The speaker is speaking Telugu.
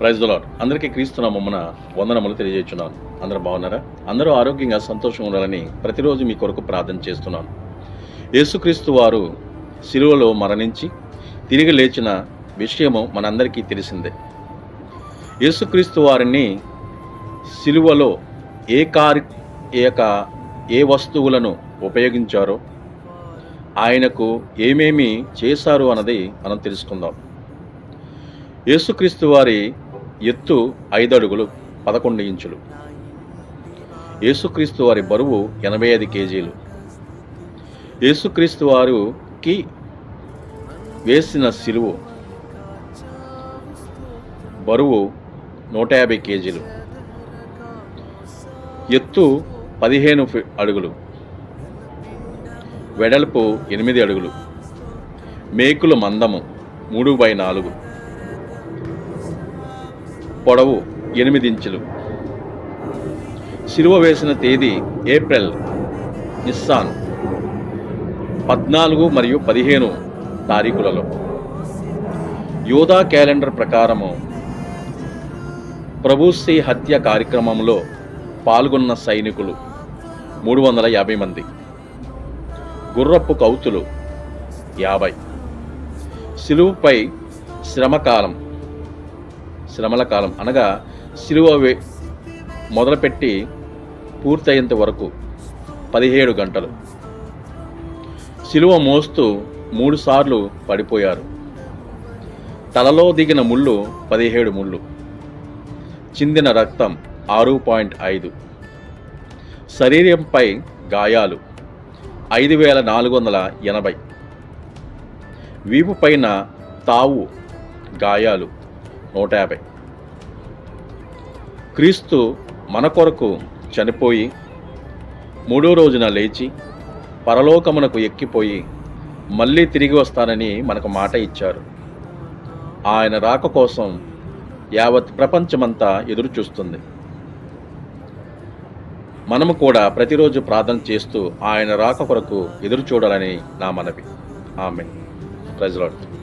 ప్రైజ్ దొలాడ్ అందరికీ క్రీస్తున్న మమ్మన వందనములు తెలియజేస్తున్నాను. అందరూ బాగున్నారా? అందరూ ఆరోగ్యంగా సంతోషంగా ఉండాలని ప్రతిరోజు మీ కొరకు ప్రార్థన చేస్తున్నాను. యేసుక్రీస్తు వారు శిలువలో మరణించి తిరిగి లేచిన విషయము మనందరికీ తెలిసిందే. యేసుక్రీస్తు వారిని శిలువలో ఏ కారి ఏ యొక్క ఏ వస్తువులను ఉపయోగించారో ఆయనకు ఏమేమి చేశారు అన్నది మనం తెలుసుకుందాం. యేసుక్రీస్తు వారి ఎత్తు ఐదు అడుగులు పదకొండు ఇంచులు. యేసుక్రీస్తు వారి బరువు ఎనభై ఐదు కేజీలు. యేసుక్రీస్తు వారికి వేసిన సిలువు బరువు నూట యాభై కేజీలు. ఎత్తు పదిహేను అడుగులు. వెడల్పు ఎనిమిది అడుగులు. మేకుల మందము మూడు బై నాలుగు. పొడవు ఎనిమిది ఇంచులు. సిలువ వేసిన తేదీ ఏప్రిల్ నిస్సాన్ పద్నాలుగు మరియు పదిహేను తారీఖులలో. యోధా క్యాలెండర్ ప్రకారము ప్రభుశ్రీ హత్య కార్యక్రమంలో పాల్గొన్న సైనికులు మూడు వందల యాభై మంది. గుర్రపు కౌతులు యాభై. సిలువుపై శ్రమకాలం శ్రమల కాలం అనగా సిలువ మొదలుపెట్టి పూర్తయ్యేంత వరకు పదిహేడు గంటలు. సిలువ మోస్తూ మూడుసార్లు పడిపోయారు. తలలో దిగిన ముళ్ళు పదిహేడు ముళ్ళు. చిందిన రక్తం ఆరు పాయింట్ ఐదు. శరీరంపై గాయాలు ఐదు వేల నాలుగు వందల ఎనభై. వీపు పైన తావు గాయాలు నూట యాభై. క్రీస్తు మన కొరకు చనిపోయి మూడో రోజున లేచి పరలోకమునకు ఎక్కిపోయి మళ్ళీ తిరిగి వస్తానని మనకు మాట ఇచ్చారు. ఆయన రాక కోసం యావత్ ప్రపంచమంతా ఎదురు చూస్తుంది మనము కూడా ప్రతిరోజు ప్రార్థన చేస్తూ ఆయన రాక కొరకు ఎదురు చూడాలని నా మనవి. ఆమె ప్రజలాడుతుంది